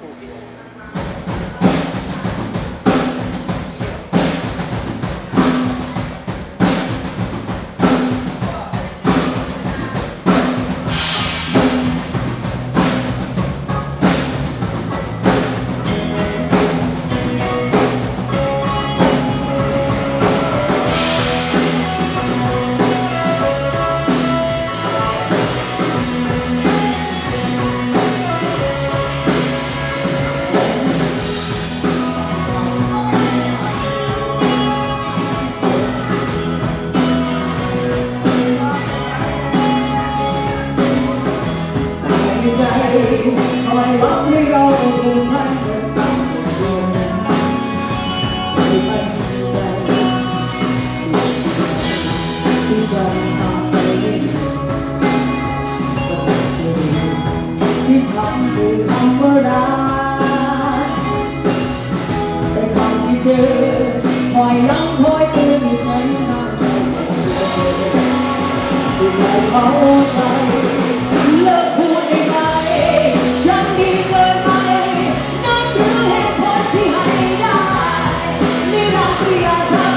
คู่เ I นี่รั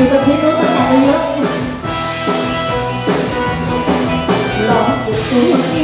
มีกระพริน้นออกมาเยอะหลอนกู